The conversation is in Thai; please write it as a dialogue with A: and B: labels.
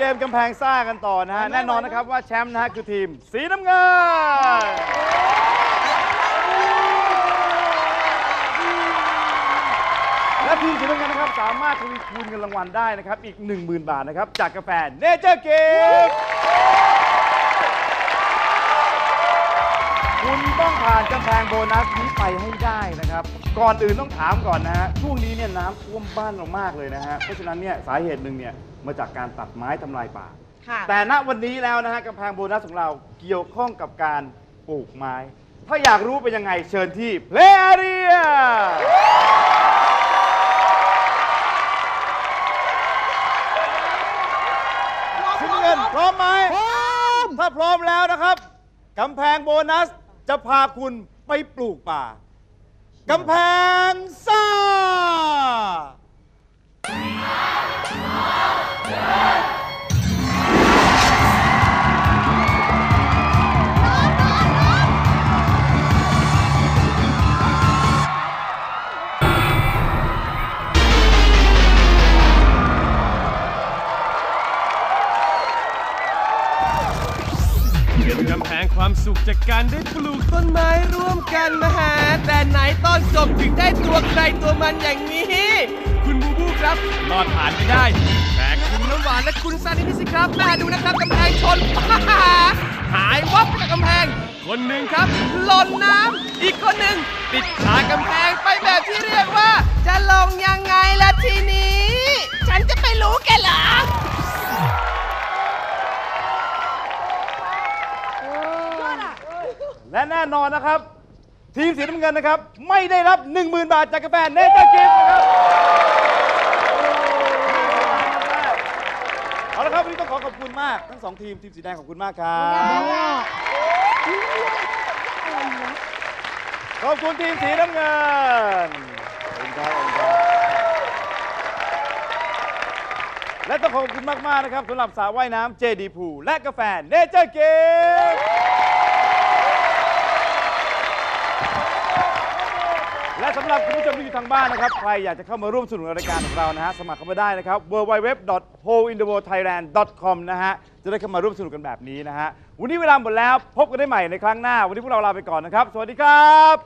A: กมกำแพงซ่ากันต่อนะฮะ แน่นอนนะครับว่าแชมป์นะฮะคือทีม สีน้ำเงิน และทีมสีน้ำเงินนะครับ สามารถทวีคูณเงินรางวัลได้นะครับ อีก 10,000 บาทนะครับ จากกาแฟเนเจอร์เกมานกำแพงโบนัสนี้ไปให้ได้นะครับ ก่อนอื่นต้องถามก่อนนะฮะช่วงนี้เนี่ยน้ำท่วมบ้านเรามากเลยนะฮะเพราะฉะนั้นเนี่ยสาเหตุหนึ่งเนี่ยมาจากการตัดไม้ทำลายป่า
B: ค่ะ
A: แต่ณวันนี้แล้วนะฮะกำแพงโบนัสของเราเกี่ยวข้องกับการปลูกไม้ ถ้าอยากรู้เป็นยังไงเชิญที่เพลเรียสิเงินพร้อมไหมพร้อมถ้าพร้อมแล้วนะครับกำแพงโบนัส จะพาคุณไปปลูกป่ากำแพงซ่าำ
C: แพงความสุขจากการได้ปลูกต้นไม้ร่วมกันนะฮะแต่ไหนตอนจบถึงได้ตัวใครตัวมันอย่างนี้ คุณบูบูครับรอดผ่านไปได้ แต่คุณน้ำหวานและคุณซานินี่สิครับแม่ดูนะครับกำแพงชนหายวับไปจากกำแพง คนหนึ่งครับหล่นน้ำอีกคนหนึ่งติดขากำแพงไปแบบที่เรียกว่า จะลงยัง และ
A: แน่นอนนะครับ ทีมสีน้ำเงินนะครับ ไม่ได้รับ 10,000 บาทจากกาแฟเนเจอร์กิฟต์นะครับเอาละครับวันนี้ต้องขอขอบคุณมากทั้งสองทีมทีมสีแดงขอบคุณมากครับขอบคุณทีมสีน้ำเงินขอบคุณครับและต้องขอบคุณมาก ๆ นะครับสำหรับสระว่ายน้ำเจดีพูและกาแฟเนเจอร์กิฟต์ สำหรับคุณผู้ชมที่อยู่ทางบ้านนะครับ ใครอยากจะเข้ามาร่วมสนุกในรายการของเรานะฮะ สมัครเข้ามาได้นะครับ www.hointheworldthailand.com นะฮะ จะได้เข้ามาร่วมสนุกกันแบบนี้นะฮะ วันนี้เวลาหมดแล้ว พบกันได้ใหม่ในครั้งหน้า วันนี้พวกเราลาไปก่อนนะครับ สวัสดีครับ